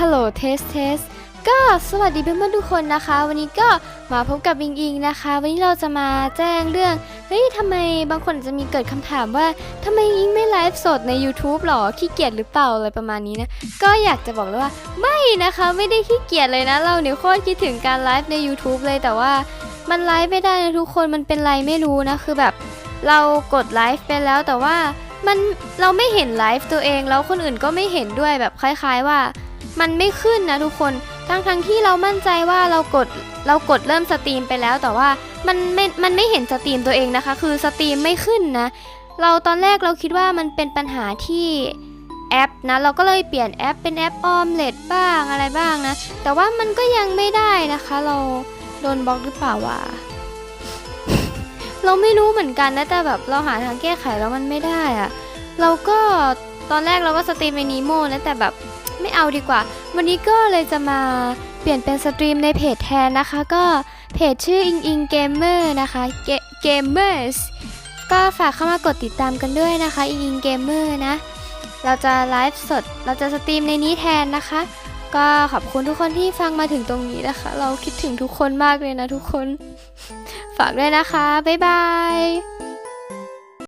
ฮัลโหลเทสเทสก็สวัสดีเพื่อนๆทุกคนนะคะ วันนี้ก็มาพบกับบิงอิงนะคะ วันนี้เราจะมาแจ้งเรื่องเฮ้ยทำไมบางคนจจะมีเกิดคำถามว่าทำไมอิงไม่ไลฟ์สดใน YouTube หรอขี้เกียจหรือเปล่าอะไรประมาณนี้นะ ก็อยากจะบอกเลยว่าไม่นะคะไม่ได้ขี้เกียจเลยนะ เราเนี่ยโคตรคิดถึงการไลฟ์ใน YouTube เลยแต่ว่ามันไลฟ์ไม่ได้นะทุกคนมันเป็นไรไม่รู้นะคือแบบเรากดไลฟ์ไปแล้วแต่ว่ามันเราไม่เห็นไลฟ์ตัวเองแล้วคนอื่นก็ไม่เห็นด้วยแบบคล้าย ๆว่า มันไม่ขึ้นนะทุกคนทั้งทั้งที่เรามั่นใจว่าเรากดเรากดเริ่มสตรีมไปแล้ว แต่ว่ามันไม่มันไม่เห็นสตรีมตัวเองนะคะ คือสตรีมไม่ขึ้นนะ เราตอนแรกเราคิดว่ามันเป็นปัญหาที่แอปนะเราก็เลยเปลี่ยนแอปเป็นแอปออมเล็ตบ้างอะไรบ้างนะ แต่ว่ามันก็ยังไม่ได้นะคะ เราโดนบล็อกหรือเปล่าวะเราไม่รู้เหมือนกันนะแต่แบบเราหาทางแก้ไขแล้วมันไม่ได้อะเราก็ตอนแรกเราก็สตรีมในนีโมนะแต่แบบ ไม่เอาดีกว่า วันนี้ก็เลยจะมาเปลี่ยนเป็นสตรีมในเพจแทนนะคะ ก็เพจชื่ออิงอิงเกมเมอร์นะคะเกมเมอร์สก็ฝากเข้ามากดติดตามกันด้วยนะคะอิงอิงเกมเมอร์นะ เราจะไลฟ์สด เราจะสตรีมในนี้แทนนะคะ ก็ขอบคุณทุกคนที่ฟังมาถึงตรงนี้นะคะ เราคิดถึงทุกคนมากเลยนะทุกคน ฝากด้วยนะคะ บ๊ายบาย